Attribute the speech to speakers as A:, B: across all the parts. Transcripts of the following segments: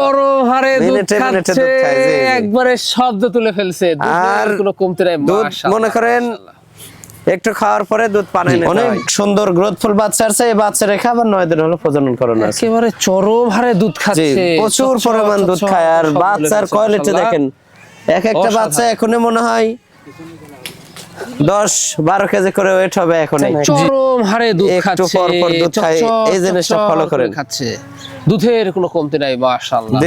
A: চরম হারে দুধ খাচ্ছে। একবারে শব্দ তুলে ফেলছে।
B: আর
A: কোনো কমতি নাই
B: মনে করেন একটু খাওয়ার পরে দুধ পানি অনেক সুন্দর গ্রোথফুল বাচ্চা আছে এই বাচ্চা রেখে আবার নয় দিন হলো প্রজনন করানো আছে।
A: একেবারে চরম হারে দুধ খাচ্ছে
B: প্রচুর পরিমাণ দুধ খায় আর বাচ্চার কোয়ালিটি দেখেন এক একটা বাচ্চা এখনই মনে হয় দশ বারো কেজি করে ওয়েট হবে এখন
A: চরম হারে দুধ খাচ্ছে
B: এই জিনিসটা ফলো
A: করে
B: করেন।
A: খাচ্ছে দুধের কোনো কমতি নাই মাশাআল্লাহ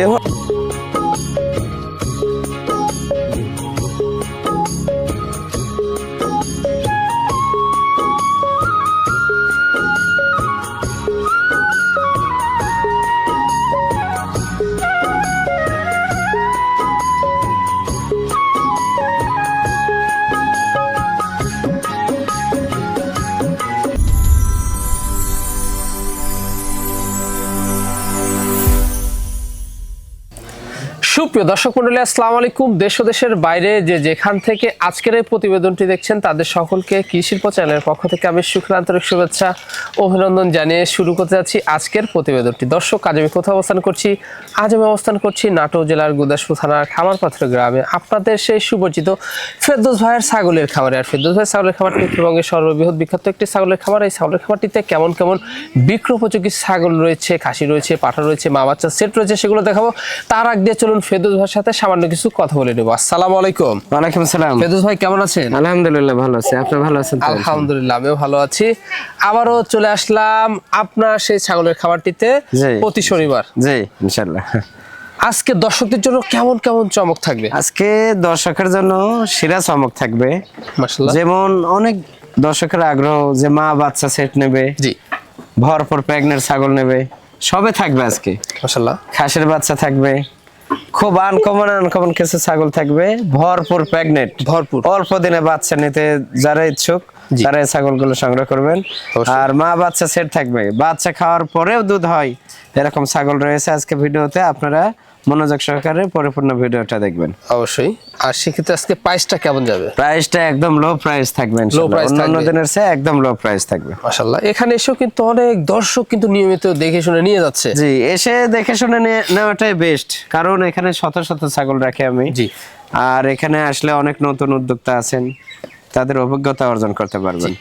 A: সুপ্রিয় দর্শক মন্ডলী, আসসালামু আলাইকুম। দেশ ও দেশের বাইরে যে যেখান থেকে আজকের এই প্রতিবেদনটি দেখছেন, তাদের সকলকে কৃষিল্প চ্যানেলের পক্ষ থেকে আমি শুক্র আন্তরিক শুভেচ্ছা, অভিনন্দন জানিয়ে শুরু করতে যাচ্ছি আজকের প্রতিবেদনটি। দর্শক, আজ আমি কোথাও অবস্থান করছি? আজ আমি অবস্থান করছি নাটোর জেলার গুদাসপুর থানার খামারপাত্র গ্রামে। আপনাদের সেই সুপরিচিত ফেরদোস ভাইয়ের ছাগলের খামারে। আর ফেরদৌস ভাইয়ের ছাগলের খামারটি উত্তরবঙ্গের সর্ববৃহৎ বিখ্যাত একটি ছাগলের খামার। এই ছাগলের খামারটিতে কেমন কেমন বিক্রয়োপযোগী ছাগল রয়েছে, খাসি রয়েছে, পাঠা রয়েছে, মা বাচ্চা সেট রয়েছে, সেগুলো দেখাবো। তার আগ দিয়ে চলুন ফেরদৌস ভাইয়ের সাথে সামান্য কিছু কথা বলে নেব। আসসালামু আলাইকুম।
B: ওয়ালাইকুম আসসালাম
A: ফেরদৌস ভাই কেমন আছেন?
B: আলহামদুলিল্লাহ ভালো আছি। আপনি ভালো আছেন তো?
A: আলহামদুলিল্লাহ আমিও ভালো আছি। আবারও চলে আসলাম আপনার সেই ছাগলের খামারটিতে
B: জি।
A: প্রতি শনিবার।
B: জি ইনশাল্লাহ
A: আজকে দর্শকদের জন্য কেমন কেমন চমক থাকবে?
B: আজকে দর্শকের জন্য সেরা চমক থাকবে।
A: মাশাআল্লাহ।
B: যেমন অনেক দর্শকের আগ্রহ যে মা বাচ্চা সেট নেবে
A: জি।
B: ভরপুর প্রেগনেন্ট ছাগল নেবে সবে থাকবে আজকে।
A: মাশাআল্লাহ।
B: খাসির বাচ্চা থাকবে খুব আনকমন আনকমন কিছু ছাগল থাকবে। ভরপুর প্রেগনেন্ট
A: ভরপুর।
B: অল্প দিনে বাচ্চা নিতে যারা ইচ্ছুক। তারা এই ছাগলগুলো সংগ্রহ করবেন। আর মা বাচ্চা সেট থাকবে। বাচ্চা খাওয়ার পরেও দুধ হয়। এরকম ছাগল রয়েছে। আজকে ভিডিওতে আপনারা মনোযোগ সহকারে পরিপূর্ণ ভিডিওটা দেখবেন।
A: অবশ্যই। আর সেক্ষেত্রে আজকে প্রাইসটা কেমন যাবে?
B: প্রাইসটা একদম লো প্রাইস থাকবে ইনশাআল্লাহ।
A: price
B: অন্যান্য দিনের চেয়ে একদম লো প্রাইস থাকবে।
A: মাশাআল্লাহ। এখানে এসেও কিন্তু অনেক দর্শক কিন্তু নিয়মিত দেখে শুনে নিয়ে যাচ্ছে।
B: জি এসে দেখে শুনে নেওয়াটাই বেস্ট কারণ এখানে শত শত ছাগল রাখি আমি।
A: জি।
B: আর এখানে আসলে অনেক নতুন উদ্যোক্তা আছেন। তাদের অভিজ্ঞতা অর্জন করতে পারবেন।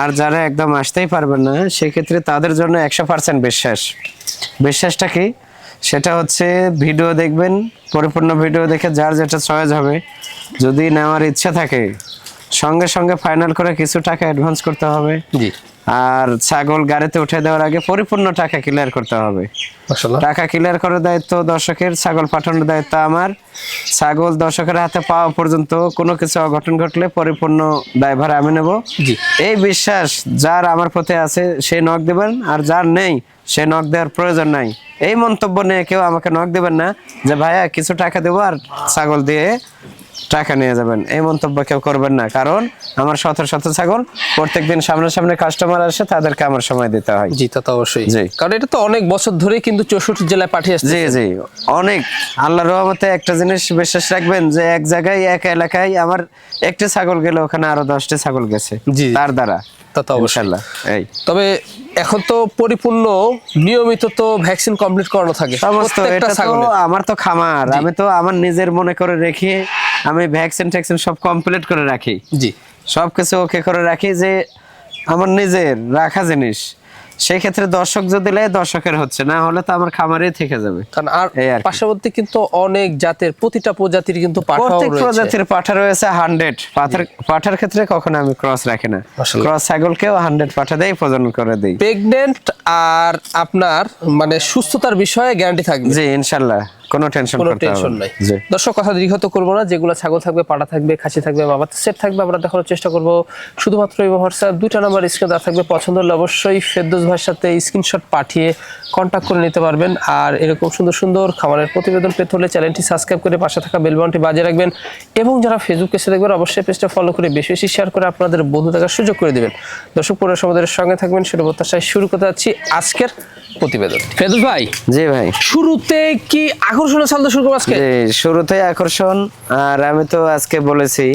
B: আর যারা একদম আসতেই পারবেন না সেক্ষেত্রে তাদের জন্য একশো পার্সেন্ট বিশ্বাস। বিশ্বাসটা কি? সেটা হচ্ছে ভিডিও দেখবেন পরিপূর্ণ ভিডিও দেখে যার যেটা চয়েস হবে। যদি নেওয়ার ইচ্ছা থাকে সঙ্গে সঙ্গে ফাইনাল করে কিছু টাকা অ্যাডভান্স করতে হবে।
A: জি।
B: আর ছাগল গাড়িতে উঠে দেওয়ার আগে পরিপূর্ণ টাকা ক্লিয়ার করতে হবে। টাকা ক্লিয়ার করার দায়িত্ব দর্শকের ছাগল পাঠানোর দায়িত্ব আমার। ছাগল দর্শকের হাতে পাওয়া পর্যন্ত কোনো কিছু অঘটন ঘটলে পরিপূর্ণ দায়ভার আমি নেব।
A: জি।
B: এই বিশ্বাস যার আমার প্রতি আছে সে নখ দেবেন আর যার নেই সে নখ দেওয়ার প্রয়োজন নাই। এই মন্তব্য নিয়ে কেউ আমাকে নখ দেবেন না যে ভাইয়া কিছু টাকা দেবো আর ছাগল দিয়ে টাকা নিয়ে যাবেন। এই মন্তব্য কেউ করবেন না। কারণ আমার শত শত ছাগল প্রত্যেকদিন সামনে কাস্টমার আসে তাদেরকে আমার সময় দিতে হয়।
A: জি তা তো অবশ্যই।
B: জি।
A: কারণ এটা তো অনেক বছর ধরেই কিন্তু চৌষট্টি জেলায় পাঠিয়ে আসছে
B: জি জি। অনেক। আল্লাহর রহমতে একটা জিনিস বিশ্বাস রাখবেন যে এক জায়গায় এক এলাকায় আমার একটি ছাগল গেলে ওখানে আরও দশটি ছাগল গেছে
A: জি।
B: তার দ্বারা।
A: তা তো অবশ্যই।
B: এই।
A: তবে এখন তো পরিপূর্ণ নিয়মিত তো ভ্যাকসিন কমপ্লিট করানো থাকে। প্রত্যেকটা ছাগলের
B: আমার তো খামার। আমি তো আমার নিজের মনে করে রেখে আমি ভ্যাকসিন ট্যাকসিন সব কমপ্লিট করে রাখি।
A: জি।
B: সবকিছু ওকে করে রাখি যে আমার নিজের রাখা জিনিস। সেই ক্ষেত্রে দর্শক যদি লেয় দর্শকের হচ্ছে। না হলে তো আমার খামারে থেকে যাবে।
A: কারণ আর। পার্শ্ববর্তী কিন্তু অনেক জাতের প্রতিটা প্রজাতির কিন্তু
B: প্রত্যেক প্রজাতির পাঠা রয়েছে হান্ড্রেড। পাঠার পাঠার ক্ষেত্রে কখনো আমি ক্রস রাখি না। ক্রস ছাগলকেও হান্ড্রেড পাঠা দেই প্রজনন করে দেই।
A: প্রেগনেন্ট আর আপনার মানে সুস্থতার বিষয়ে গ্যারান্টি থাকবে।
B: জি ইনশাল্লাহ। কোনো টেনশন
A: কোনো টেনশন নাই। দর্শক কথা দীর্ঘত করব না। যেগুলো ছাগল থাকবে পাটা থাকবে খাসি থাকবে বাবা সেট থাকবে আমরা দেখানোর চেষ্টা করব। শুধুমাত্র এই হোয়াটসঅ্যাপ দুইটা নাম্বার স্ক্রিনে দেওয়া থাকবে। পছন্দ হলে অবশ্যই ফেরদৌস ভাইয়ের সাথে স্ক্রিনশট পাঠিয়ে কন্ট্যাক্ট করে নিতে পারবেন। আর এরকম সুন্দর সুন্দর খামারের প্রতিবেদন পেতে হলে চ্যানেলটি সাবস্ক্রাইব করে পাশে থাকা বেল বাটনটি বাজিয়ে রাখবেন। এবং যারা ফেসবুক পেজে দেখবেন অবশ্যই পেজটা ফলো করে বেশি বেশি শেয়ার করে আপনাদের বন্ধু থাকার সুযোগ করে দেবেন। দর্শক পরে সমাদের সঙ্গে থাকবেন। সেটা প্রত্যাশায় শুরু করতে যাচ্ছি আজকের প্রতিবেদন। ফেরদৌস ভাই
B: জি ভাই।
A: শুরুতে কি আকর্ষণীয় চালতে শুরু করব আজকে?
B: শুরুতে আকর্ষণ আর আমি তো আজকে বলেছি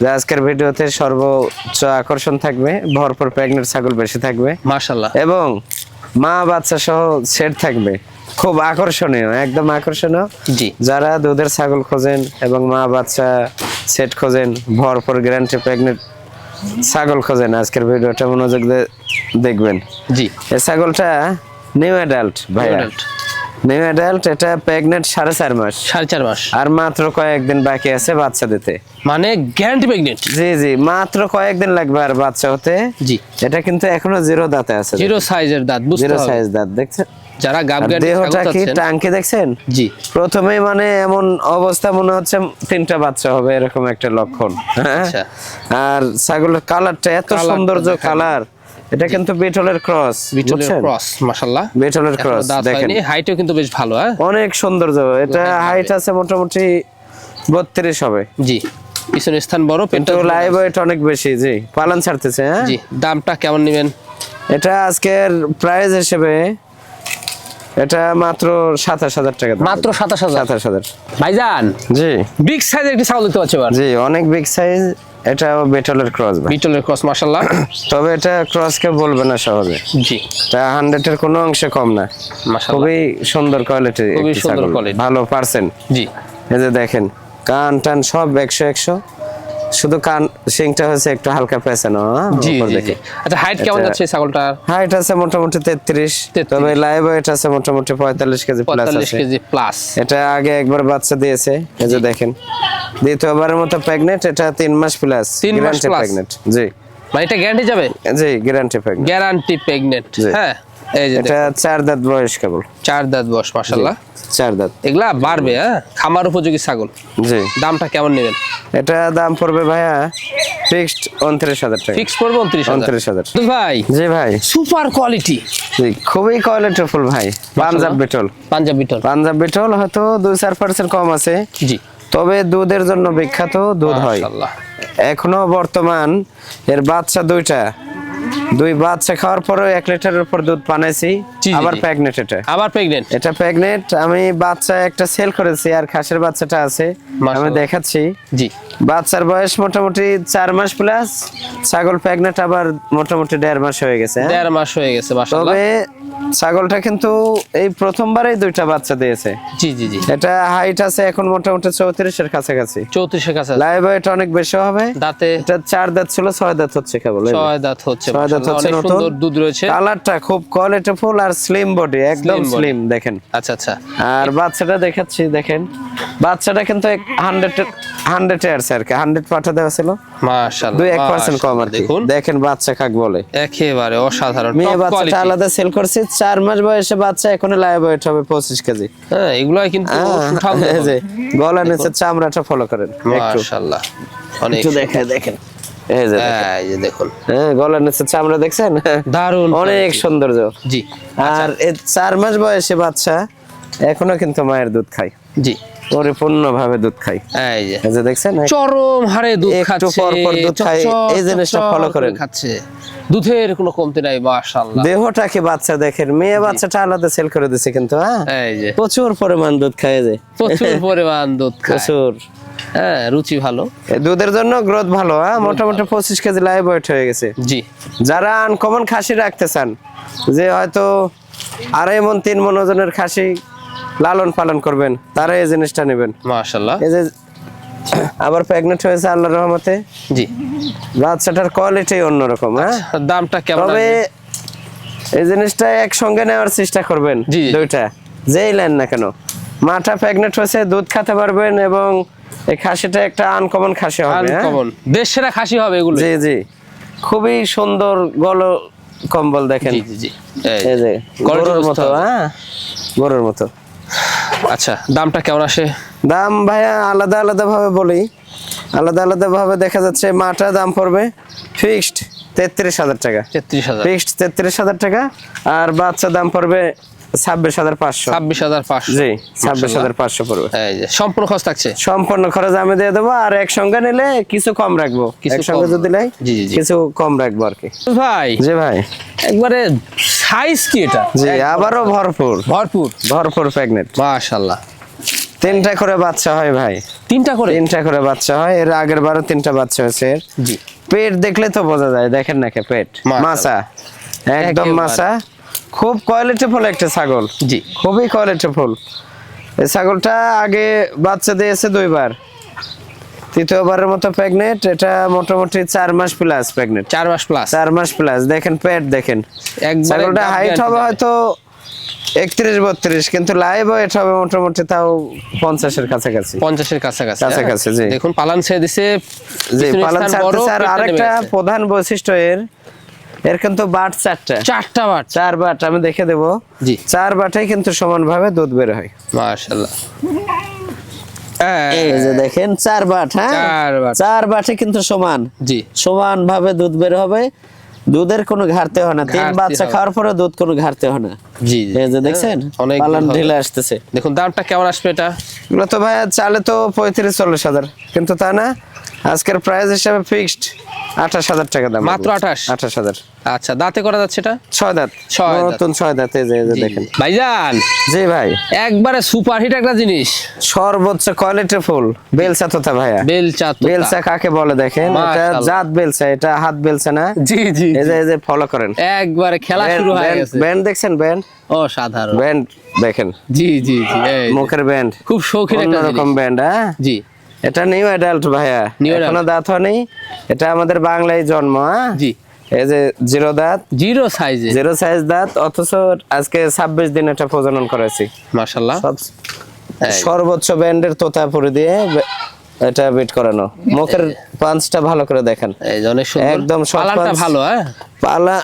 B: যে আজকের ভিডিওতে সর্বোচ্চ আকর্ষণ থাকবে ভরপুর প্রেগনেন্ট ছাগল বেশি থাকবে।
A: মার্শাল্লাহ
B: এবং মা বাচ্চা সহ সেট থাকবে। খুব আকর্ষণীয় একদম আকর্ষণীয়।
A: জি।
B: যারা দুধের ছাগল খোঁজেন এবং মা বাচ্চা সেট খোঁজেন ভরপুর গ্যারান্টি প্রেগনেন্ট ছাগল খোঁজেন আজকের ভিডিওটা মনোযোগ দিয়ে দেখবেন।
A: জি।
B: এই ছাগলটা নিউ অ্যাডাল্ট ভাইয়া।
A: adult।
B: নিউ অ্যাডাল্ট এটা প্রেগনেন্ট সাড়ে চার মাস।
A: সাড়ে চার মাস।
B: আর মাত্র কয়েকদিন বাকি আছে বাচ্চা দিতে।
A: মানে গ্যারান্টি প্রেগনেন্ট
B: জি জি মাত্র কয়েকদিন লাগবে আর বাচ্চা হতে।
A: জি।
B: এটা কিন্তু এখনও জিরো দাঁতে আছে
A: জিরো সাইজের দাঁত বুঝতে
B: জিরো সাইজ দাঁত দেখছেন?
A: যারা গাব
B: দেহটা কি টাঙ্কি দেখছেন?
A: জি।
B: প্রথমেই মানে এমন অবস্থা মনে হচ্ছে তিনটা বাচ্চা হবে এরকম একটা লক্ষণ। হ্যাঁ?
A: আচ্ছা।
B: আর ছাগলের কালারটা এত সৌন্দর্য কালার এটা কিন্তু বিটলের ক্রস
A: বিটলের ক্রস মাশাআল্লাহ।
B: বিটলের ক্রস দেখেন।
A: হাইটও কিন্তু বেশ ভালো হ্যাঁ?
B: অনেক সৌন্দর্য এটা হাইট আছে মোটামুটি বত্রিশ হবে।
A: জি পিছনের স্থান বড়
B: কিন্তু লাইভ ওয়েট অনেক বেশি জি পালন ছাড়তেছে হ্যাঁ?
A: জি দামটা কেমন নেবেন?
B: এটা আজকের প্রাইস হিসেবে এটা মাত্র সাতাশ হাজার টাকা
A: মাত্র সাতাশ হাজার?
B: সাতাশ হাজার।
A: ভাইজান
B: জি।
A: বিগ সাইজের একটি ছাগল দেখতে পাচ্ছি
B: জি অনেক বিগ সাইজ এটা বেটলের ক্রস
A: বিটলের ক্রস মাশাআল্লাহ।
B: তবে এটা ক্রস কে বলবে না সহজে।
A: জি।
B: তা হান্ড্রেডের কোনো অংশে কম না।
A: মাশাআল্লাহ।
B: খুবই সুন্দর কোয়ালিটি
A: খুবই সুন্দর কোয়ালিটি
B: ভালো পার্সেন্ট
A: জি।
B: এই যে দেখেন কান টান সব একশো একশো। শুধু কান সিংটা হচ্ছে একটু হালকা পেছানো
A: জি জি আচ্ছা হাইট কেমন যাচ্ছে
B: হাইট আছে মোটামুটি তেত্রিশ।
A: 33
B: তবে লাইভ ওয়েট আছে মোটামুটি পঁয়তাল্লিশ কেজি প্লাস
A: কেজি প্লাস
B: এটা আগে একবার বাচ্চা দিয়েছে এই যে দেখেন। দ্বিতীয়বারের মতো প্রেগনেন্ট এটা তিন মাস প্লাস
A: তিন মাস plus?
B: প্রেগনেন্ট জি।
A: মানে এটা গ্যারান্টি যাবে?
B: জি গ্যারান্টি
A: গ্যারান্টি প্রেগনেন্ট হ্যাঁ। এই যে
B: এটা চার দাঁত বয়স কেবল।
A: চার দাঁত বয়স মাশাআল্লাহ।
B: চার দাঁত।
A: এগুলা বাড়বে হ্যাঁ? খামার উপযোগী ছাগল।
B: জি।
A: দামটা কেমন নেবেন?
B: এটা দাম পড়বে ভাইয়া ফিক্সড টাকা।
A: ফিক্স ভাই
B: জি ভাই।
A: Super quality.
B: জি খুবই কোয়ালিটিফুল ভাই। পাঞ্জাব বিটল।
A: পাঞ্জাব বিটল।
B: পাঞ্জাব বিটল হয়তো দুই চার পার্সেন্ট কম আছে।
A: জি।
B: তবে দুধের জন্য বিখ্যাত দুধ হয়। এখনও বর্তমান এর বাচ্চা দুইটা। দুই বাচ্চা খাওয়ার পরেও এক লিটারের উপর দুধ বানাইছি আবার। প্রেগনেন্ট এটা।
A: আবার প্রেগনেন্ট
B: এটা প্রেগনেন্ট আমি বাচ্চা একটা সেল করেছি আর খাসের বাচ্চাটা আছে আমি দেখাচ্ছি।
A: জি।
B: বাচ্চার বয়স মোটামুটি চার মাস প্লাস ছাগল প্রেগনেন্ট আবার মোটামুটি দেড় মাস হয়ে গেছে হ্যাঁ?
A: দেড় মাস হয়ে গেছে
B: তবে ছাগলটা কিন্তু এই প্রথমবারই দুইটা বাচ্চা দিয়েছে।
A: জি জি জি।
B: এটা হাইট আছে এখন মোটামুটি চৌত্রিশের কাছাকাছি।
A: চৌত্রিশের কাছে
B: লাইভ ওয়েট অনেক বেশি হবে।
A: দাঁতে
B: এটা চার দাঁত ছিল ছয় দাঁত হচ্ছে কেবল
A: ছয় দাঁত হচ্ছে।
B: ছয় দাঁত হচ্ছে নতুন।
A: দুধ রয়েছে।
B: কালারটা খুব কোয়ালিটিফুল আর স্লিম বডি একদম স্লিম দেখেন।
A: আচ্ছা আচ্ছা।
B: আর বাচ্চাটা দেখাচ্ছি দেখেন। বাচ্চাটা কিন্তু হান্ড্রেড হান্ড্রেড ইয়ার্স আর কি হান্ড্রেড পাঠা দেওয়া ছিল।
A: মাশাআল্লাহ
B: দুই এক পার্সেন্ট কম আর
A: দেখুন।
B: দেখেন বাচ্চা কাক বলে।
A: একেবারে অসাধারণ
B: মেয়ে বাচ্চাটা আলাদা সেল করছি চার মাস বয়সে বাচ্চা এখন লাইভ ওয়েট হবে পঁচিশ কেজি।
A: হ্যাঁ এগুলো কিন্তু
B: গলা নিচে চামড়াটা ফলো করেন
A: মাশাআল্লাহ অনেক
B: একটু দেখেন দেখেন।
A: এই যে দেখুন।
B: হ্যাঁ গলার নিচে চামড়া দেখছেন?
A: দারুণ
B: অনেক সৌন্দর্য।
A: জি।
B: আর চার মাস বয়সে বাচ্চা এখনও কিন্তু মায়ের দুধ খাই
A: জি।
B: পরিপূর্ণ ভাবে দুধ খায়
A: এই যে।
B: দেখছেন
A: চরম হারে দুধ খাচ্ছে
B: পর পর দুধ
A: চকচক,
B: এই জিনিসটা
A: করে
B: করেন।
A: খাচ্ছে। দুধের কোনো কমতি নাই মাশাআল্লাহ।
B: দেহটাকে বাচ্চা দেখেন মেয়ে বাচ্চাটা আলাদা সেল করে দিছে কিন্তু হ্যাঁ?
A: এই যে।
B: প্রচুর পরিমাণ দুধ খায় যে।
A: প্রচুর পরিমাণ দুধ খায়।
B: প্রচুর।
A: হ্যাঁ রুচি ভালো।
B: দুধের জন্য গ্রোথ ভালো হ্যাঁ? মোটামুটি পঁচিশ কেজি লাইভ ওয়েট হয়ে গেছে।
A: জি।
B: যারা আনকমন খাসি রাখতে চান যে হয়তো আড়াই মন তিন মন ওজনের খাসি লালন পালন করবেন তারা এই জিনিসটা নেবেন।
A: মাশাআল্লাহ।
B: এই যে আবার প্রেগনেন্ট হয়েছে আল্লাহর রহমতে।
A: জি।
B: বাচ্চাটার কোয়ালিটি অন্যরকম হ্যাঁ?
A: দামটা কেমন
B: তবে এই জিনিসটা একসঙ্গে নেওয়ার চেষ্টা করবেন। দুইটা। যেই নেন না কেন। মাটা প্রেগনেন্ট হয়েছে দুধ খেতে পারবেন এবং এই খাসিটা একটা আনকমন খাসি হবে হ্যাঁ?
A: আনকমন দেশ সেরা খাসি হবে এগুলো।
B: জি জি। খুবই সুন্দর গল কম্বল দেখেন।
A: জি জি এই
B: যে গরুর মতো হ্যাঁ? গরুর মতো।
A: আচ্ছা দামটা কেমন আসে?
B: দাম ভাইয়া আলাদা আলাদা ভাবে বলি। আলাদা আলাদা ভাবে দেখা যাচ্ছে মাটা দাম পড়বে ফিক্সড তেত্রিশ হাজার টাকা।
A: তেত্রিশ হাজার।
B: ফিক্সড তেত্রিশ হাজার টাকা আর বাচ্চা দাম পড়বে ছাব্বিশ হাজার পাঁচশো।
A: ছাব্বিশ হাজার পাঁচশো।
B: জি ছাব্বিশ হাজার পাঁচশো পড়বে।
A: সম্পূর্ণ খরচ থাকছে?
B: সম্পূর্ণ খরচ আমি দিয়ে দেবো আর একসঙ্গে নিলে কিছু কম রাখব। একসঙ্গে
A: কম।
B: যদি। কিছু রাখব আর কি।
A: ভাই।
B: জি ভাই।
A: একবারে সাইজ কি এটা?
B: জি আবারও ভরপুর।
A: ভরপুর?
B: ভরপুর প্রেগনেন্ট
A: মাশাআল্লাহ।
B: তিনটা করে বাচ্চা হয় ভাই।
A: তিনটা করে?
B: তিনটা করে বাচ্চা হয় এর আগের বারও তিনটা বাচ্চা হয়েছে।
A: জি।
B: পেট দেখলে তো বোঝা যায় দেখেন নাকি পেট। মাছা। একদম। মাছা। খুব কোয়ালিটিফুল একটা ছাগল।
A: জি।
B: খুবই কোয়ালিটিফুল এই ছাগলটা আগে বাচ্চা দিয়েছে দুইবার। তৃতীয়বারের মতো প্রেগনেন্ট এটা মোটামুটি চার মাস প্লাস প্রেগনেন্ট
A: চার মাস প্লাস
B: চার মাস প্লাস দেখেন পেট দেখেন। ছাগলটা হাইট হবে হয়তো একত্রিশ বত্রিশ কিন্তু লাইভ ওয়েট হবে মোটামুটি তাও পঞ্চাশের কাছাকাছি।
A: পঞ্চাশের কাছাকাছি
B: কাছাকাছি,
A: হ্যাঁ?
B: জি।
A: দেখুন পালান ছেড়ে দিছে
B: জি পালন ছাড়তেছে আর আরেকটা প্রধান বৈশিষ্ট্য এর এর কিন্তু বাট চারটা।
A: চারটা বাট।
B: চার বাট আমি দেখে দেবো।
A: জি।
B: চার বাটে কিন্তু সমানভাবে দুধ বের হয়।
A: মাশাআল্লাহ।
B: এই যে দেখেন চার বাট হ্যাঁ?
A: চার বাটে।
B: কিন্তু সমান।
A: জি।
B: সমান ভাবে দুধ বের হবে। দুধের কোনো ঘাটতি হয় না। তিন বাচ্চা খাওয়ার পরে দুধ কোনো ঘাটতি হয় না।
A: জি।
B: এই যে দেখছেন
A: অনেক
B: পালন। ঢিলে আসতেছে।
A: দেখুন দামটা কেমন আসবে এটা?
B: এগুলো তো ভাইয়া চালে তো পঁয়ত্রিশ চল্লিশ হাজার। কিন্তু তা না আজকের প্রাইস হিসাবে ফিক্সড আঠাশ হাজার টাকা দাম।
A: মাত্র 28?
B: আঠাশ হাজার।
A: আচ্ছা দাঁতে করা যাচ্ছে এটা
B: ছয় দাঁত।
A: ছয় দাঁত।
B: নতুন ছয় দাঁত যে দেখেন।
A: ভাইজান!
B: জি ভাই।
A: একবারে সুপারহিট একটা জিনিস।
B: সর্বোচ্চ কোয়ালিটি ফুল। বেলসা তোতা ভাইয়া
A: বেলচা তোতা।
B: বেলসা কাকে বলে দেখেন? এটা জাত বেলসা এটা হাত বেলসা না?
A: জি জি
B: এই যে এই যে ফলো করেন।
A: একবারে খেলা শুরু হয়ে গেছে।
B: ব্যান্ড দেখছেন ব্যান্ড?
A: ও সাধারণ
B: ব্যান্ড দেখেন।
A: জি জি জি
B: মুখের ব্যান্ড।
A: খুব শৌখিন একটা জিনিস।
B: ব্যান্ড হ্যাঁ?
A: জি।
B: এটা নিউ অ্যাডাল্ট ভাইয়া। এখনও দাঁত হয়নি। এটা আমাদের বাংলায় জন্ম হ্যাঁ
A: জি।
B: এই যে জিরো দাঁত।
A: জিরো সাইজে
B: জিরো সাইজ দাঁত অথচ আজকে ছাব্বিশ দিন এটা প্রজনন করেছি।
A: মাশাআল্লাহ।
B: সর্বোচ্চ ব্যান্ডের তোতাপুরি দিয়ে এটা বিট করানো। মুখের পাঁচটা ভালো করে দেখেন।
A: এই যে অনেক সুন্দর।
B: একদম short
A: ভালো হ্যাঁ
B: পালা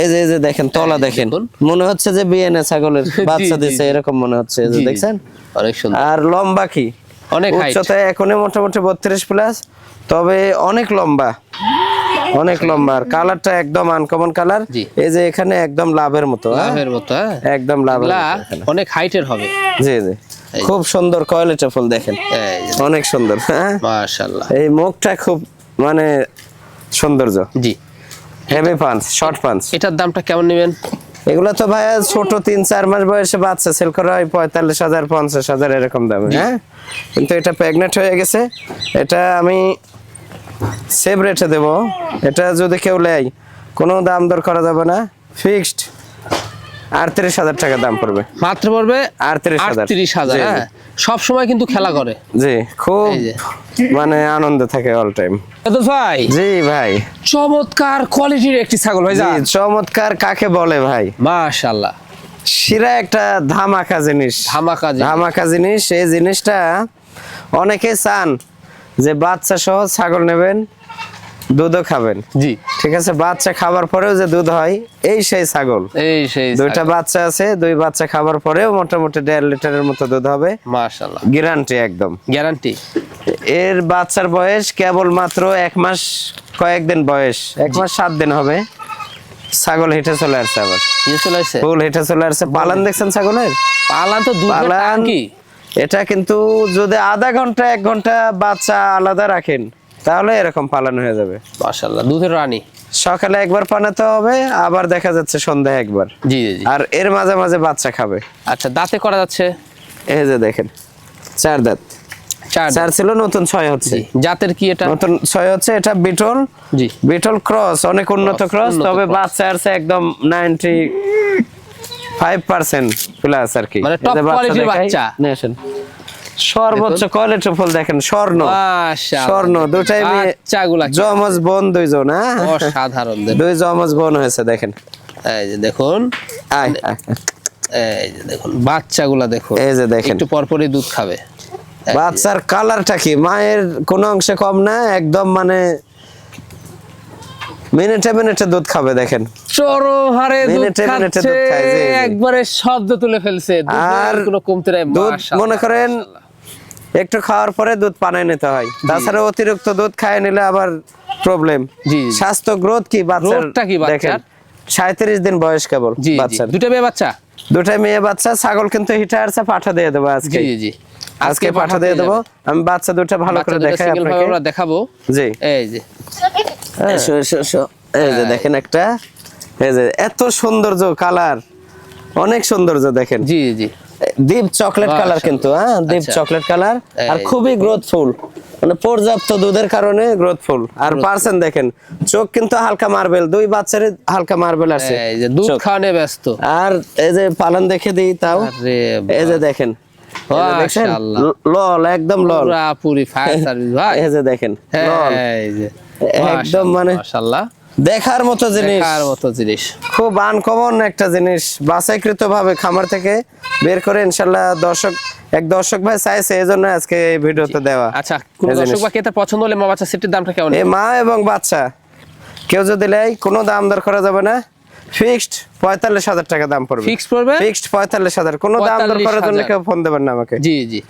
B: এই যে এই যে দেখেন তলা দেখেন। মনে হচ্ছে যে বিএনএ ছাগলের বাচ্চা দিছে এরকম মনে হচ্ছে এই যে দেখছেন?
A: অনেক সুন্দর।
B: আর লম্বা কি?
A: অনেক হাইট
B: উচ্চতায় এখনই মোটামুটি বত্রিশ প্লাস তবে অনেক লম্বা। অনেক লম্বা। আর কালারটা একদম আনকমন কালার এই যে এখানে একদম লাভের মতো হ্যাঁ?
A: লাভের মতো হ্যাঁ?
B: একদম লাভের।
A: অনেক হাইটের হবে।
B: জি জি। খুব সুন্দর কোয়ালিটি ফুল দেখেন। অনেক সুন্দর হ্যাঁ?
A: মাশাআল্লাহ।
B: এই মুখটা খুব মানে সৌন্দর্য।
A: জি।
B: হেভি পাঞ্চ শর্ট পাঞ্চ
A: এটার দামটা কেমন নেবেন?
B: এগুলো তো ভাইয়া ছোট তিন চার মাস বয়সে বাচ্চা সেল করা হয় পঁয়তাল্লিশ হাজার পঞ্চাশ হাজার এরকম দামে হ্যাঁ? কিন্তু এটা প্রেগনেন্ট হয়ে গেছে। এটা আমি সেভ রেটে দেবো। এটা যদি কেউ নেয় কোনো দাম দর করা যাবে না। ফিক্সড আটত্রিশ হাজার টাকা দাম পড়বে।
A: মাত্র পড়বে
B: আটত্রিশ হাজার।
A: আটত্রিশ হাজার। হ্যাঁ? সব সময় কিন্তু খেলা করে।
B: জি খুব মানে আনন্দ থাকে অল টাইম
A: ভাই।
B: জি ভাই।
A: চমৎকার কোয়ালিটির একটি ছাগল ভাই
B: জি চমৎকার কাকে বলে ভাই?
A: মাশাআল্লাহ।
B: শিরা একটা ধামাকা জিনিস।
A: ধামাকা
B: ধামাকা জিনিস এই জিনিসটা অনেকে চান যে বাচ্চা সহ ছাগল নেবেন। দুধও খাবেন।
A: জি।
B: ঠিক আছে বাচ্চা খাবার পরেও যে দুধ হয় এই সেই ছাগল।
A: এই সেই
B: দুইটা বাচ্চা আছে দুই বাচ্চা খাবার পরেও মোটামুটি দেড় লিটারের মতো দুধ হবে।
A: মাশাআল্লাহ।
B: গ্যারান্টি একদম।
A: গ্যারান্টি।
B: এর বাচ্চার বয়স কেবল মাত্র এক মাস কয়েকদিন বয়স। এক মাস সাত দিন হবে। ছাগল হেঁটে চলে আসছে আবার।
A: চলে আসছে?
B: ফুল হেঁটে চলে আসছে। পালান দেখছেন ছাগলের?
A: পালান তো
B: পালান।
A: টাঙ্কি।
B: এটা কিন্তু যদি আধা ঘণ্টা এক ঘণ্টা বাচ্চা আলাদা রাখেন। তাহলে এরকম পালানো হয়ে যাবে।
A: মাশাআল্লাহ দুধের রানী।
B: সকালে একবার পানাতে হবে আবার দেখা যাচ্ছে সন্ধ্যায় একবার।
A: জি জি
B: আর এর মাঝে মাঝে বাচ্চা খাবে।
A: আচ্ছা দাঁতে করা যাচ্ছে?
B: এই যে দেখেন চার দাঁত।
A: চার
B: ছিল নতুন ছয় হচ্ছে।
A: জাতের কি এটা?
B: নতুন ছয় হচ্ছে এটা বিটল।
A: জি।
B: বিটল ক্রস অনেক উন্নত ক্রস তবে বাচ্চা আছে একদম নাইনটি ফাইভ পার্সেন্ট প্লাস আর কি।
A: মানে quality
B: দেখাই।
A: বাচ্চা।
B: আসেন। সর্বোচ্চ কোয়ালিটি ফুল দেখেন স্বর্ণ। স্বর্ণ দুটাই
A: বাচ্চাগুলা
B: জমজ বোন দুইজন হ্যাঁ?
A: অসাধারণ
B: দুই জমজ বোন হয়েছে দেখেন।
A: এই যে দেখুন। এই যে দেখুন বাচ্চাগুলা দেখুন।
B: এই যে দেখেন।
A: একটু পরপরই দুধ খাবে।
B: বাচ্চার কালারটা কি? মায়ের কোনো অংশে কম না একদম মানে মিনিটে মিনিটে দুধ খাবে দেখেন।
A: চরম হারে দুধ খাচ্ছে। একবারে শব্দ তুলে ফেলছে।
B: আর
A: কোনো কমতে নাই
B: দুধ মনে করেন। একটু খাওয়ার পরে দুধ পানায় নিতে হয়। তাছাড়া অতিরিক্ত দুধ খায় নিলে আবার প্রবলেম
A: জি।
B: স্বাস্থ্য গ্রোথ কি বাচ্চার?
A: Growth-টা কি বাচ্চার?
B: দেখেন সাঁত্রিশ দিন বয়স কেবল
A: জি দুটো মেয়ে বাচ্চা?
B: দুটাই মেয়ে বাচ্চা ছাগল কিন্তু হিটে আসছে পাঠা দিয়ে দেবো আজকে।
A: জি জি। জি
B: আজকে পাঠা দিয়ে দেবো। আমি বাচ্চা দুটো ভালো করে দেখাই আপনাকে।
A: আমরা দেখাবো।
B: জি।
A: এই যে।
B: এসো, এসো, এসো। এই যে দেখেন একটা। এই যে এত সৌন্দর্য কালার অনেক সৌন্দর্য দেখেন।
A: জি জি।
B: ডিপ চকলেট কালার কিন্তু হ্যাঁ ডিপ
A: আচ্ছা।
B: চকলেট কালার আর। খুবই গ্রোথফুল মানে পর্যাপ্ত দুধের কারণে গ্রোথফুল আর পার্সেন্ট দেখেন চোখ কিন্তু হালকা মার্বেল দুই বাচ্চারই হালকা মার্বেল আছে।
A: এই যে দুধ খাওয়ানে ব্যস্ত।
B: আর এই যে পালন দেখে দিই তাও
A: আরে
B: এই যে দেখেন লল একদম লল।
A: পুরি ফায়ার সার্ভিস ভাই।
B: এই যে দেখেন
A: হ্যাঁ,
B: লল।
A: এই যে।
B: একদম মানে
A: মাশাআল্লাহ।
B: দেখার মতো জিনিস।
A: দেখার মতো জিনিস।
B: খুব আনকমন একটা জিনিস। বাছাইকৃত ভাবে খামার থেকে বের করে ইনশাল্লাহ দর্শক এক দর্শক ভাই চাইছে এই জন্য আজকে এই ভিডিওতে দেওয়া।
A: আচ্ছা কোন দর্শক বা ক্রেতা পছন্দ হলে মা বাচ্চা সেটির দামটা কেমন?
B: এই মা এবং বাচ্চা। কেউ যদি নেয় কোনো দাম দর করা যাবে না। ফিক্সড পঁয়তাল্লিশ হাজার টাকা দাম পড়বে।
A: ফিক্সড পড়বে?
B: ফিক্সড পঁয়তাল্লিশ হাজার। কোনো দাম দর করার জন্য কেউ ফোন দেবেন না আমাকে।
A: জি জি।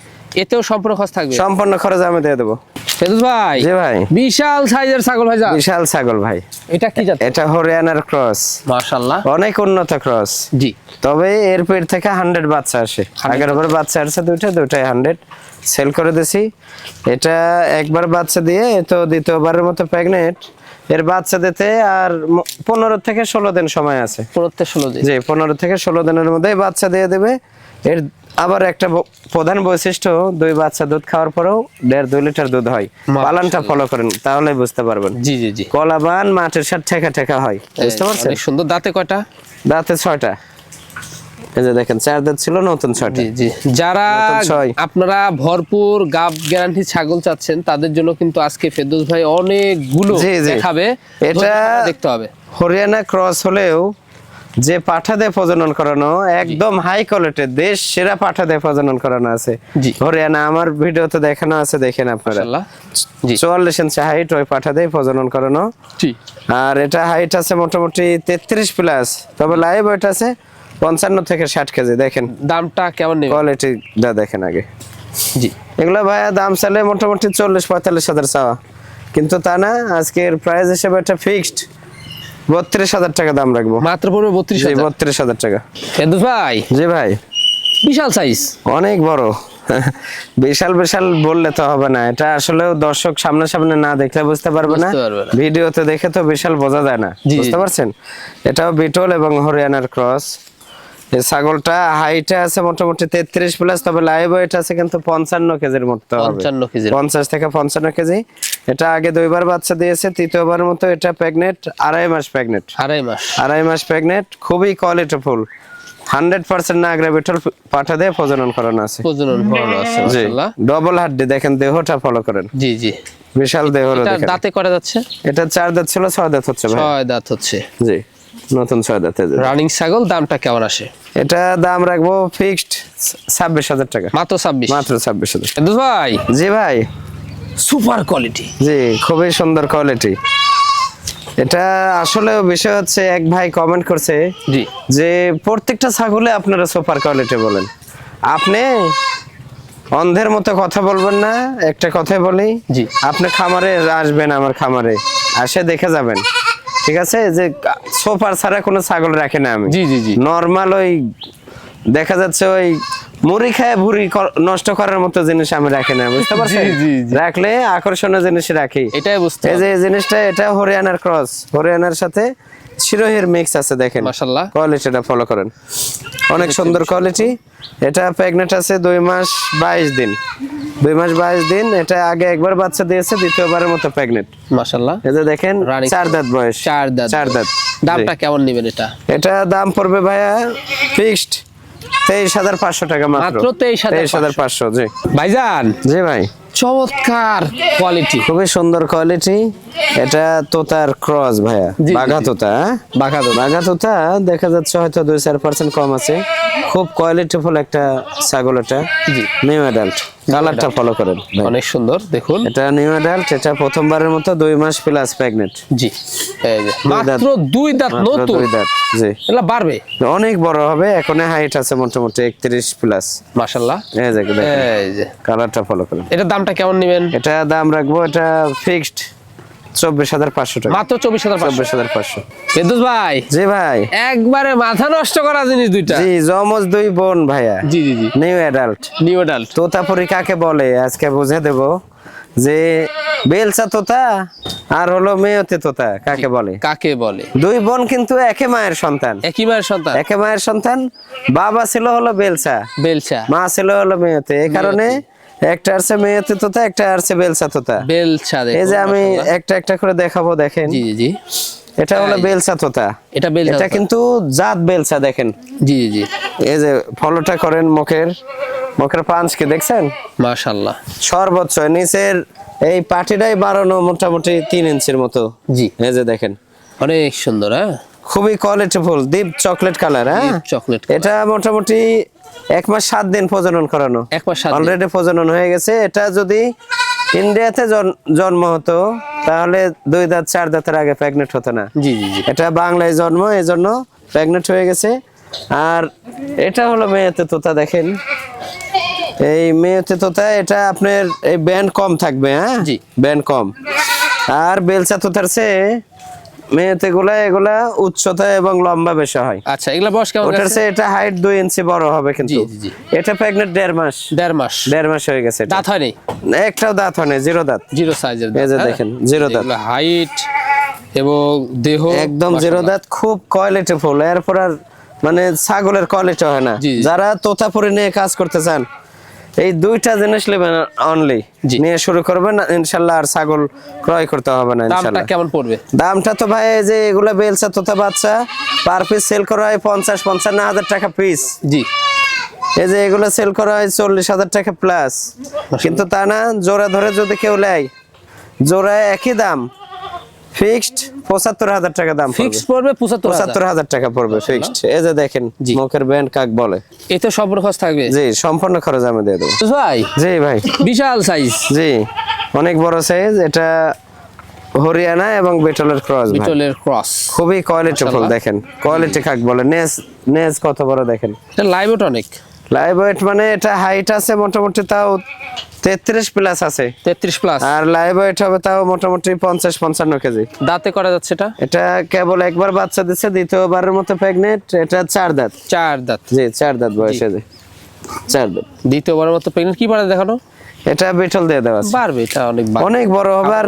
A: এতেও সম্পূর্ণ খরচ থাকবে।
B: সম্পূর্ণ খরচ আমি দিয়ে দেবো।
A: ফেরদৌস ভাই
B: জি ভাই।
A: বিশাল সাইজের ছাগল ভাই যা।
B: বিশাল ছাগল ভাই।
A: এটা কি জাত?
B: এটা হরিয়ানার ক্রস।
A: মাশাআল্লাহ।
B: অনেক উন্নত ক্রস।
A: জি।
B: তবে এর পেট থেকে হান্ড্রেড বাচ্চা আসে। আগের বার বাচ্চা আসছে দুইটা দুইটাই হান্ড্রেড। সেল করে দিছি। এটা একবার বাচ্চা দিয়ে তো দ্বিতীয়বারের মতো প্রেগনেন্ট। এর বাচ্চা দিতে আর পনেরো থেকে ষোলো দিন সময় আছে।
A: পনেরো থেকে ষোলো দিন।
B: জি পনেরো থেকে ষোলো দিনের মধ্যেই বাচ্চা দিয়ে দেবে। এর আবার একটা প্রধান বৈশিষ্ট্য দুই বাচ্চা দুধ খাওয়ার পরেও দেড় দুই লিটার দুধ হয়। পালনটা ফলো করেন তাহলে বুঝতে পারবেন।
A: জি জি জি।
B: কলাবান মাঠের সাথে ঠেকা ঠেকা হয় বুঝতে পারছেন?
A: সুন্দর। দাঁতে কয়টা?
B: দাঁতে ছয়টা। এই যে দেখেন চার দাঁত ছিল নতুন ছয়টা।
A: জি জি। যারা
B: ছয়।
A: আপনারা ভরপুর গাব গ্যারান্টি ছাগল চাচ্ছেন তাদের জন্য কিন্তু আজকে ফেরদৌস ভাই অনেকগুলো
B: জি, জি।
A: দেখাবে।
B: এটা-
A: দেখতে হবে।
B: হরিয়ানা ক্রস হলেও যে পাঠা দিয়ে প্রজনন করানো একদম হাই কোয়ালিটির দেশ সেরা পাঠা দিয়ে প্রজনন করানো আছে। হরিয়ানা আমার ভিডিও ভিডিওতে দেখানো আছে দেখেন আপনারা। চুয়াল্লিশ ইঞ্চি হাইট ওই পাঠা দিয়ে প্রজনন করানো। আর এটা হাইট আছে মোটামুটি তেত্রিশ প্লাস তবে লাইভ ওয়েট আছে পঞ্চান্ন থেকে ষাট কেজি দেখেন।
A: দামটা কেমন নেবে
B: কোয়ালিটিটা দেখেন আগে।
A: জি।
B: এগুলো ভাইয়া দাম চাইলে মোটামুটি চল্লিশ পঁয়তাল্লিশ হাজার চাওয়া। কিন্তু তা না আজকের প্রাইস হিসেবে এটা ফিক্সড বত্রিশ হাজার টাকা দাম রাখব।
A: মাত্র পড়বে বত্রিশ
B: বত্রিশ হাজার টাকা।
A: ফেরদৌস ভাই।
B: জি ভাই।
A: বিশাল সাইজ
B: অনেক বড়। বিশাল বিশাল বললে তো হবে না। এটা আসলে দর্শক সামনে সামনে না দেখলে বুঝতে পারবে না। ভিডিওতে দেখে তো বিশাল বোঝা যায় না। বুঝতে পারছেন? এটাও বিটল এবং হরিয়ানার ক্রস এই ছাগলটা হাইটে আছে মোটামুটি তেত্রিশ প্লাস তবে লাইভ ওয়েট আছে কিন্তু পঞ্চান্ন কেজির মতো
A: 55 কেজির।
B: পঞ্চাশ থেকে পঞ্চান্ন কেজি। এটা আগে দুইবার বাচ্চা দিয়েছে তৃতীয়বার মতো এটা প্রেগনেন্ট আড়াই মাস প্রেগনেন্ট
A: আড়াই মাস।
B: আড়াই মাস প্রেগনেন্ট খুবই কোয়ালিটিফুল হান্ড্রেড পার্সেন্ট না গ্রাভিটল পাঠা দিয়ে প্রজনন করানো আছে।
A: প্রজনন ফলন আছে
B: জি ডবল হাড্ডি দেখেন দেহটা ফলো করেন।
A: জি জি।
B: বিশাল দেহ দেখেন।
A: দাঁতে করা যাচ্ছে?
B: এটা চার দাঁত ছিল ছয় দাঁত হচ্ছে ভাই।
A: ছয় দাঁত হচ্ছে।
B: জি নতুন ছয় দাঁত
A: রানিং ছাগল দামটা কেমন আসে?
B: এটা দাম রাখব ফিক্সড ছাব্বিশ হাজার টাকা।
A: মাত্র ছাব্বিশ?
B: মাত্র ছাব্বিশ হাজার
A: ভাই।
B: জি ভাই।
A: Super quality.
B: জি খুবই সুন্দর কোয়ালিটি। এটা আসলে বিষয় হচ্ছে এক ভাই কমেন্ট করছে
A: জি।
B: যে প্রত্যেকটা ছাগলে আপনারা সুপার কোয়ালিটি বলেন। আপনি অন্ধের মতো কথা বলবেন না একটা কথাই বলি
A: জি।
B: আপনি খামারে আসবেন আমার খামারে আসে দেখে যাবেন। ঠিক আছে? যে সোফার ছাড়া কোনো ছাগল রাখে না আমি।
A: জি জি জি।
B: নর্মাল ওই দেখা যাচ্ছে ওই মুড়ি খায় ভুড়ি নষ্ট করার মতো জিনিস আমি রাখি না বুঝতে
A: পারছি।
B: রাখলে আকর্ষণীয় জিনিস রাখি।
A: এটাই বুঝতে
B: এই যে জিনিসটা এটা হরিয়ানার ক্রস। হরিয়ানার সাথে শিরোহের মিক্স আছে দেখেন।
A: মাশাআল্লাহ।
B: কোয়ালিটিটা ফলো করেন। অনেক সুন্দর কোয়ালিটি এটা প্রেগনেন্ট আছে দুই মাস বাইশ দিন। দুই মাস বাইশ দিন এটা আগে একবার বাচ্চা দিয়েছে দ্বিতীয়বারের মতো প্রেগনেন্ট
A: মাশাআল্লাহ।
B: এই যে দেখেন চার দাঁত বয়স।
A: চার দাঁত।
B: চার দাঁত।
A: দামটা কেমন নেবেন এটা?
B: এটা দাম পড়বে ভাইয়া ফিক্সড তেইশ হাজার পাঁচশো টাকা মাত্র।
A: মাত্র 23,500
B: তেইশ হাজার পাঁচশো জি।
A: ভাইজান
B: জি ভাই।
A: চমৎকার কোয়ালিটি
B: খুবই সুন্দর কোয়ালিটি এটা তোতার ক্রস ভাইয়া। বাঘা তোতা হ্যাঁ?
A: বাঘা তোতা।
B: বাঘা তোতা দেখা যাচ্ছে হয়তো দুই চার পার্সেন্ট কম আছে। খুব কোয়ালিটিফুল একটা ছাগল এটা।
A: জি।
B: নিউ অ্যাডাল্ট কালারটা ফলো করেন।
A: অনেক সুন্দর দেখুন।
B: এটা নিউ অ্যাডাল্ট এটা প্রথমবারের মতো দুই মাস প্লাস প্রেগনেন্ট
A: জি। মাত্র দুই দাঁত নতুন
B: দুই দাঁত জি।
A: এটা বাড়বে।
B: অনেক বড় হবে এখন হাইট আছে মোটামুটি একত্রিশ প্লাস
A: মাশাআল্লাহ।
B: এই যে
A: এই যে।
B: কালারটা ফলো করেন।
A: এটার দামটা কেমন নেবেন?
B: এটা দাম রাখব এটা ফিক্সড চব্বিশ হাজার পাঁচশো টাকা।
A: মাত্র চব্বিশ হাজার
B: চব্বিশ হাজার পাঁচশো।
A: ফেরদৌস ভাই।
B: জি ভাই।
A: একবারে মাথা নষ্ট করা জিনিস দুইটা।
B: জি জমজ দুই বোন ভাইয়া।
A: জি জি জি।
B: New adult
A: new adult
B: Totapuri কাকে বলে? আজকে বুঝে দেব। যে বেলসা তোতা আর হলো মেয়তে তোতা কাকে বলে?
A: কাকে বলে?
B: দুই বোন কিন্তু একে মায়ের সন্তান।
A: একই মায়ের সন্তান?
B: একে মায়ের সন্তান বাবা ছিল হলো বেলসা
A: বেলচা।
B: মা ছিল হলো মেয়তে। এই কারণে একটা আছে মেয়েতে তোতা একটা আছে বেলসা তোতা
A: দেখুন
B: এই যে আমি একটা একটা করে দেখাবো দেখেন।
A: জি জি জি।
B: এটা হলো বেলসা তোতা
A: এটা বেলচা
B: এটা কিন্তু জাত বেলসা দেখেন।
A: জি জি জি।
B: এই যে ফলোটা করেন মুখের মুখের কি দেখছেন?
A: মাশাআল্লাহ।
B: সর্বোচ্চ নিচের এই পাটিটাই বাড়ানো মোটামুটি তিন ইঞ্চির মতো।
A: জি।
B: এই যে দেখেন।
A: অনেক সুন্দর হ্যাঁ?
B: খুবই qualityful deep chocolate colour হ্যাঁ?
A: চকলেট
B: এটা মোটামুটি এক মাস সাত দিন প্রজনন করানো।
A: এক মাস
B: অলরেডি প্রজনন হয়ে গেছে। এটা যদি ইন্ডিয়াতে জন্ম হতো তাহলে দুই দাঁত চার দাঁতের আগে প্রেগনেন্ট হতো না।
A: জি জি
B: এটা বাংলায় জন্ম এই জন্য প্রেগনেন্ট হয়ে গেছে। আর এটা হলো মেয়েতে তোতা দেখেন। এই মেয়েতে তোতা এটা আপনার এই ব্যান্ড কম থাকবে হ্যাঁ?
A: জি।
B: ব্যান্ড কম। আর বেলচা তোতার চেয়ে মেয়েতে গুলা এগুলা উচ্চতা এবং লম্বা বেশি হয়।
A: আচ্ছা এগুলা বয়স কেমন
B: ওটার চেয়ে এটা হাইট দুই ইঞ্চি বড় হবে কিন্তু।
A: জি, জি, জি।
B: এটা প্রেগনেন্ট দেড় মাস।
A: দেড় মাস।
B: দেড় মাস হয়ে গেছে।
A: দাঁত হয়নি
B: একটাও দাঁত হয় না জিরো দাঁত।
A: জিরো সাইজের
B: এই যে দেখেন, zero দাঁত।
A: হাইট এবং দেহ
B: একদম জিরো দাঁত খুব কোয়ালিটি ফুল। এরপর আর মানে ছাগলের কোয়ালিটি হয় না। যারা তোতাপুরি নিয়ে কাজ করতে চান এই দুইটা জিনিস নেবেন অনলি। নিয়ে শুরু করবেন ইনশাল্লাহ আর ছাগল ক্রয় করতে হবে না
A: দামটা
B: ইনশাল্লাহ।
A: কেমন পড়বে?
B: দামটা তো ভাই এই যে এগুলা বেলসা তোতা বাচ্চা পার পিস সেল করা হয় পঞ্চাশ পঞ্চান্ন হাজার টাকা পিস
A: জি।
B: এই যে এগুলো সেল করা হয় চল্লিশ হাজার টাকা প্লাস কিন্তু তা না জোড়া ধরে যদি কেউ নেয় জোড়া একই দাম। ফিক্সড পঁচাত্তর হাজার টাকা দাম
A: ফিক্স পড়বে। পঁচাত্তর
B: পঁচাত্তর হাজার টাকা পড়বে ফিক্সড এই যে দেখেন মুখের ব্যান্ড কাক বলে?
A: এতে সম্পূর্ণ খরচ থাকবে?
B: জি সম্পূর্ণ খরচ আমি দিয়ে দেবো।
A: ভাই
B: জি ভাই।
A: বিশাল সাইজ
B: জি অনেক বড় সাইজ এটা হরিয়ানা এবং বেটলের ক্রস
A: বিটলের ক্রস
B: খুবই কোয়ালিটি ফুল দেখেন। কোয়ালিটি কাক বলে? নেজ নেজ কত বড় দেখেন?
A: এটা লাইভ অনেক
B: লাইভ ওয়েট মানে এটা হাইট আছে মোটামুটি তাও তেত্রিশ প্লাস আছে।
A: তেত্রিশ প্লাস
B: আর লাইভ ওয়েট হবে তাও মোটামুটি পঞ্চাশ পঞ্চান্ন কেজি।
A: দাঁতে করা যাচ্ছে এটা?
B: এটা কেবল একবার বাচ্চা দিচ্ছে দ্বিতীয়বারের মতো প্রেগনেন্ট এটা চার দাঁত।
A: চার দাঁত।
B: জি চার দাঁত বয়সে চার দাঁত।
A: দ্বিতীয়বারের মতো প্রেগনেন্ট কি পারে দেখানো?
B: এটা বিটল দিয়ে দেওয়া
A: বাড়বে এটা অনেক
B: অনেক বড় হবে আর।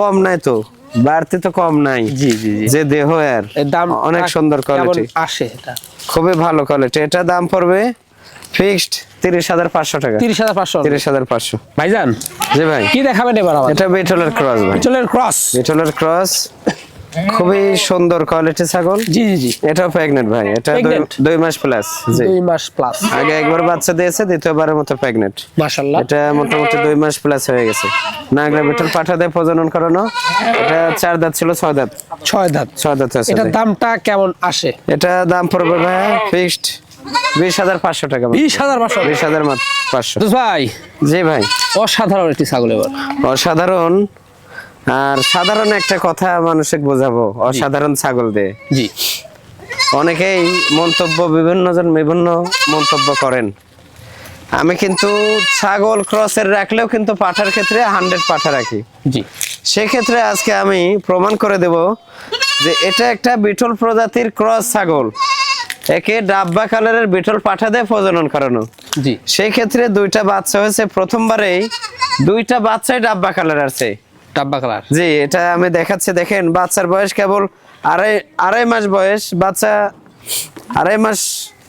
B: কম নাই তো বাড়তি তো কম নাই।
A: জি জি
B: যে দেহ আর
A: এর দাম
B: অনেক সুন্দর কোয়ালিটি
A: আসে এটা?
B: খুবই ভালো কোয়ালিটি এটা দাম পড়বে ফিক্সড তিরিশ হাজার পাঁচশো টাকা।
A: তিরিশ হাজার পাঁচশো।
B: তিরিশ হাজার পাঁচশো।
A: ভাইজান
B: জি ভাই।
A: কি দেখাবেন এবার
B: এটা বিটলের ক্রস ভাই।
A: বিটলের ক্রস
B: বিটলের ক্রস খুবই সুন্দর কোয়ালিটি ছাগল।
A: জি জি জি।
B: এটাও প্রেগনেন্ট ভাই এটা দুই- মাস প্লাস জি।
A: দুই মাস প্লাস
B: আগে একবার বাচ্চা দিয়েছে দ্বিতীয়বারের মতো প্রেগনেন্ট
A: মাশাল্লাহ
B: এটা মোটামুটি দুই মাস প্লাস হয়ে গেছে। নাগরা বিটল পাঠা দিয়ে প্রজনন করানো এটা চার দাঁত ছিল ছয় দাঁত।
A: ছয় দাঁত।
B: ছয় দাঁত আছে
A: এটার দামটা কেমন আসে?
B: এটা দাম পড়বে ভাই ফিক্সড বিশ হাজার পাঁচশো টাকা
A: বিশ হাজার পাঁচশো?
B: বিশ হাজার পাঁচশো।
A: ভাই
B: জি ভাই।
A: অসাধারণ একটি ছাগল এবার।
B: অসাধারণ। আর সাধারণ একটা কথা মানুষকে বোঝাবো অসাধারণ ছাগল দিয়ে
A: জি।
B: অনেকেই মন্তব্য বিভিন্ন জন বিভিন্ন মন্তব্য করেন। আমি কিন্তু ছাগল ক্রসের রাখলেও কিন্তু পাঠার ক্ষেত্রে হান্ড্রেড পাঠা রাখি।
A: জি।
B: সেক্ষেত্রে আজকে আমি প্রমাণ করে দেব যে এটা একটা বিটল প্রজাতির ক্রস ছাগল। একে ডাব্বা কালারের বিটল পাঠা দিয়ে প্রজনন করানো।
A: জি।
B: সেই ক্ষেত্রে দুইটা বাচ্চা হয়েছে প্রথমবারেই দুইটা বাচ্চাই ডাব্বা কালার আছে।
A: ডাব্বা কালার।
B: জি এটা আমি দেখাচ্ছি দেখেন বাচ্চার বয়স কেবল আড়াই আড়াই মাস বয়স বাচ্চা আড়াই মাস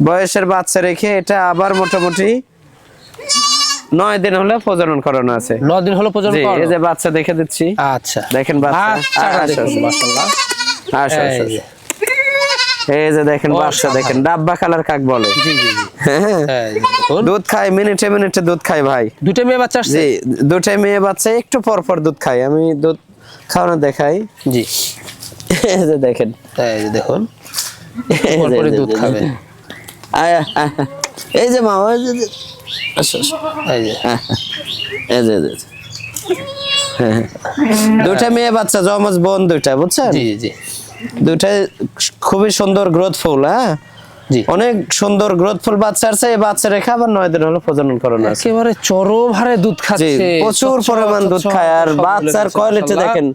B: বয়সের বাচ্চা রেখে এটা আবার মোটামুটি নয় দিন হলে প্রজনন করানো আছে।
A: ন দিন হলো প্রজনন
B: জি এই যে বাচ্চা দেখে দিচ্ছি।
A: আচ্ছা।
B: দেখেন বাচ্চা। আসো।
A: মাশাআল্লাহ।
B: আসো, আসো,
A: এই যে,
B: দেখেন বাচ্চা দেখেন ডাব্বা কালার কাক বলে। হ্যাঁ। দুধ খায় মিনিটে মিনিটে দুধ খায় ভাই।
A: দুটো মেয়ে বাচ্চা আসছে?
B: জি দুটাই মেয়ে বাচ্চা একটু পর পর দুধ খায় আমি দুধ খাওয়ানো দেখাই।
A: জি।
B: এই যে দেখেন।
A: এই যে দেখুন। পরপরই দুধ খাবে।
B: এই যে মা ওই যে, যে। আসো, আসো।
A: এই যে।
B: এই যে, এই যে। হ্যাঁ, হ্যাঁ। দুইটা মেয়ে বাচ্চা জমজ বোন দুইটা বুঝছেন?
A: জি জি।
B: দুইটাই খুবই সুন্দর গ্রোথফুল হ্যাঁ? অনেক সুন্দর গ্রোথফুল বাচ্চা আছে এই বাচ্চা রেখে আবার নয় দিন হলো প্রজনন করানো আছে।
A: একেবারে চরম হারে দুধ খাচ্ছে।
B: প্রচুর পরিমাণ দুধ খায় আর বাচ্চার কোয়ালিটি দেখেন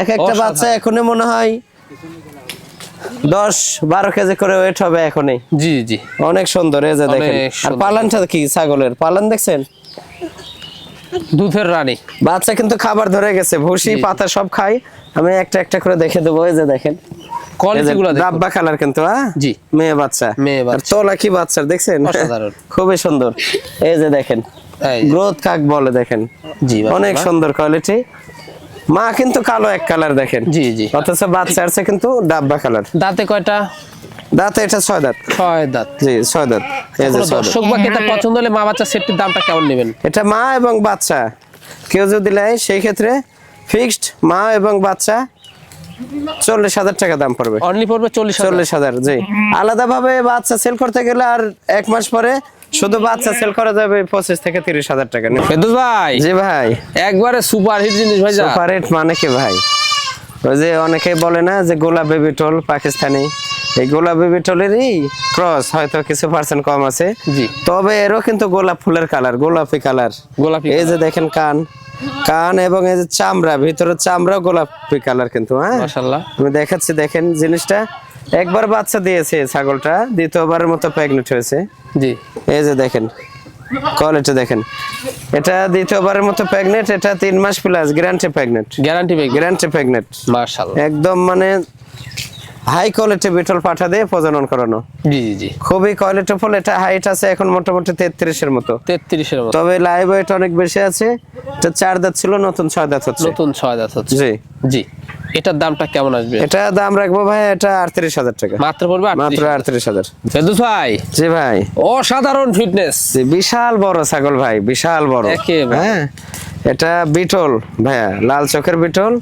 B: এক একটা বাচ্চা এখনই মনে হয় দশ বারো কেজি করে ওয়েট হবে এখনই।
A: জি জি।
B: অনেক সুন্দর এই যে দেখেন। আর। পালানটা কি ছাগলের? পালান দেখছেন?
A: দুধের রানী।
B: বাচ্চা কিন্তু খাবার ধরে গেছে ভুসি পাতা সব খাই। আমি একটা একটা করে দেখে দেবো এই যে দেখেন। কালার কিন্তু হ্যাঁ?
A: জি।
B: মেয়ে বাচ্চা।
A: মেয়ে বাচ্চা।
B: তোলা কি বাচ্চার দেখছেন? খুবই সুন্দর। এই যে দেখেন। গ্রোথ কাক বলে দেখেন।
A: জি
B: অনেক সুন্দর কোয়ালিটি মা কিন্তু কালো এক কালার দেখেন।
A: জি জি।
B: অথচ বাচ্চা আছে কিন্তু ডাব্বা কালার
A: দাঁতে কয়টা?
B: দাঁত এটা ছয় দাঁত।
A: ছয় দাঁত।
B: জি ছয় দাঁত।
A: দর্শক বা ক্রেতা পছন্দ হলে মা বাচ্চা সেটটির দামটা কেমন নেবেন?
B: এটা মা এবং বাচ্চা। কেউ যদি নেয় সেই ক্ষেত্রে ফিক্সড মা এবং বাচ্চা চল্লিশ হাজার টাকা দাম পড়বে।
A: অনলি পড়বে চল্লিশ
B: চল্লিশ হাজার জি। আলাদা ভাবে বাচ্চা সেল করতে গেলে আর এক মাস পরে শুধু বাচ্চা সেল করা যাবে পঁচিশ থেকে তিরিশ হাজার টাকা।
A: ফেদুস ভাই
B: জি ভাই।
A: একবারে সুপার হিট জিনিস ভাই
B: সুপার হিট মানে কি ভাই? ওই যে অনেকে বলে না যে গোলাপ বেবি টোল পাকিস্তানি। এই গোলা বেবি টোলেরই ক্রস হয়তো কিছু পার্সেন্ট কম আছে।
A: জি।
B: তবে এরও কিন্তু গোলাপ ফুলের কালার গোলাপি কালার
A: গোলাপি
B: এই যে দেখেন কান কান এবং এই যে চামড়া ভিতরে চামড়া গোলাপি কালার কিন্তু হ্যাঁ?
A: মাশাআল্লাহ।
B: আমি দেখাচ্ছি দেখেন জিনিসটা। একবার বাচ্চা দিয়েছে ছাগলটা দ্বিতীয়বারের মতো প্রেগনেন্ট হয়েছে।
A: জি।
B: এই যে দেখেন কোয়ালিটি দেখেন। এটা দ্বিতীয়বারের মতো প্রেগনেন্ট এটা তিন মাস plus guarantee pregnant
A: guarantee
B: guarantee pregnant
A: মাশাআল্লাহ।
B: একদম মানে হাই কোয়ালিটি বিটল পাঠা দিয়ে প্রজনন করানো।
A: জি জি জি।
B: খুবই কোয়ালিটি ফুল এটা হাইট আছে এখন মোটামুটি তেত্রিশের মতো।
A: তেত্রিশের মতো।
B: তবে লাইভ ওয়েট অনেক বেশি আছে এটা চার দাঁত ছিল নতুন ছয় দাঁত হচ্ছে।
A: নতুন ছয় দাঁত হচ্ছে।
B: জি।
A: জি এটার দামটা কেমন আসবে?
B: এটা দাম রাখব ভাই এটা আটত্রিশ হাজার টাকা।
A: মাত্র পড়বে
B: মাত্র
A: 38
B: আটত্রিশ হাজার।
A: ফেদুস ভাই।
B: জি ভাই।
A: অসাধারণ ফিটনেস
B: বিশাল বড় ছাগল ভাই বিশাল বড়। হ্যাঁ এটা বিটল ভাইয়া লাল চোখের বিটল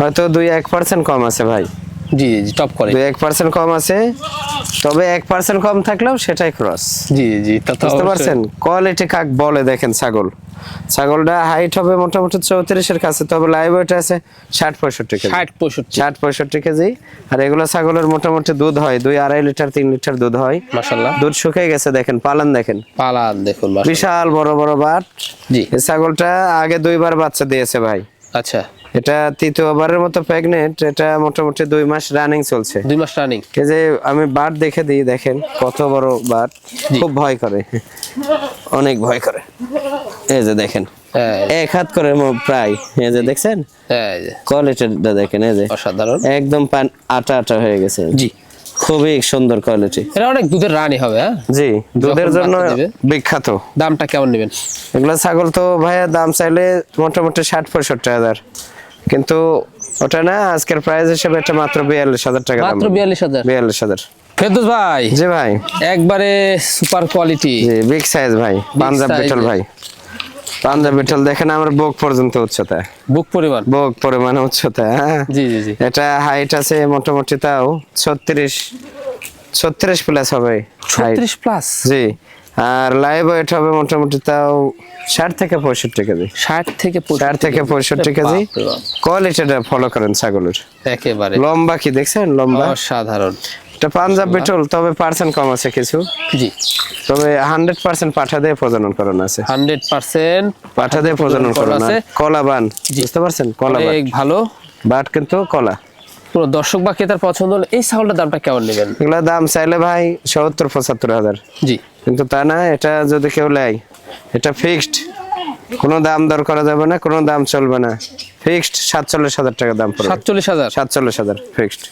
B: হয়তো দুই এক পার্সেন্ট কম আছে ভাই।
A: জি জি টপ করে
B: এক পার্সেন্ট কম আছে তবে এক পার্সেন্ট কম থাকলেও সেটাই ক্রস
A: জি জি তা তো
B: বুঝতে পারছেন? কোয়ালিটি কাক বলে দেখেন ছাগল। ছাগলটা হাইট হবে মোটামুটি চৌত্রিশের কাছে তবে লাইভ ওয়েট আছে ষাট পঁয়ষট্টি কেজি।
A: ষাট পঁয়ষট্টি।
B: ষাট পঁয়ষট্টি কেজি। আর এগুলো ছাগলের মোটামুটি দুধ হয় দুই আড়াই লিটার তিন লিটার দুধ হয়।
A: মাশাআল্লাহ।
B: দুধ শুকিয়ে গেছে দেখেন পালান দেখেন।
A: পালান দেখুন
B: বিশাল বড় বড় বাট।
A: জি।
B: ছাগলটা আগে দুইবার বাচ্চা দিয়েছে ভাই।
A: আচ্ছা।
B: এটা তৃতীয়বারের মতো প্রেগনেন্ট এটা মোটামুটি দুই মাস রানিং চলছে।
A: দুই মাস রানিং
B: এই যে আমি বাট দেখে দিই দেখেন কত বড় বাট। খুব ভয় করে। অনেক ভয় করে। এই যে দেখেন।
A: হ্যাঁ।
B: এক হাত করে প্রায়। এই যে দেখছেন?
A: হ্যাঁ,
B: কোয়ালিটিটা দেখেন এই যে।
A: অসাধারণ।
B: একদম পান আটা আটা হয়ে গেছে।
A: জি।
B: খুবই সুন্দর কোয়ালিটি
A: এটা অনেক দুধের রানী হবে হ্যাঁ?
B: জি দুধের জন্য বিখ্যাত।
A: দামটা কেমন নেবেন?
B: এগুলো ছাগল তো ভাইয়া দাম চাইলে মোটামুটি ষাট পঁয়ষট্টি হাজার। কিন্তু ওটা না আজকের প্রাইস হিসেবে এটা মাত্র বিয়াল্লিশ হাজার টাকা
A: মাত্র বিয়াল্লিশ হাজার?
B: বিয়াল্লিশ হাজার।
A: ফেরদুস ভাই
B: জি ভাই।
A: একবারে সুপার কোয়ালিটি
B: জি বিগ সাইজ ভাই পাঞ্জাব বিটল। ভাই। পাঞ্জাব বিটল দেখেন আমার বুক পর্যন্ত উচ্চতা।
A: বুক পরিমাণ?
B: বুক পরিমাণ উচ্চতা হ্যাঁ।
A: জি জি জি।
B: এটা হাইট আছে মোটামুটি তাও ছত্রিশ ছত্রিশ প্লাস হবে।
A: ছত্রিশ প্লাস
B: জি। আর লাইভ ওয়েট হবে মোটামুটি তাও ষাট থেকে পঁয়ষট্টি কেজি।
A: ষাট থেকে
B: ষাট থেকে পঁয়ষট্টি কেজি। কোয়ালিটিটা ফলো করেন ছাগলের।
A: একেবারে।
B: লম্বা কি দেখছেন? লম্বা।
A: সাধারণ
B: এটা পাঞ্জাব বিটল তবে পার্সেন্ট কম আছে কিছু।
A: জি।
B: তবে হান্ড্রেড পার্সেন্ট পাঠা দিয়ে প্রজনন করানো আছে।
A: হান্ড্রেড পার্সেন্ট
B: পাঠা দিয়ে প্রজনন করানো
A: আছে।
B: কলা বান বুঝতে পারছেন? কলা বান
A: ভালো।
B: বাট কিন্তু কলা।
A: পুরো দর্শক বা ক্রেতার পছন্দ হলে এই ছাগলটার দামটা কেমন নেবেন?
B: এগুলো দাম চাইলে ভাই সত্তর পঁচাত্তর হাজার।
A: জি।
B: কিন্তু তা না এটা যদি কেউ নেয় এটা ফিক্সড কোনো দাম দর করা যাবে না কোনো দাম চলবে না। ফিক্সড সাতচল্লিশ হাজার টাকা দাম পড়বে।
A: সাতচল্লিশ হাজার?
B: সাতচল্লিশ হাজার ফিক্সড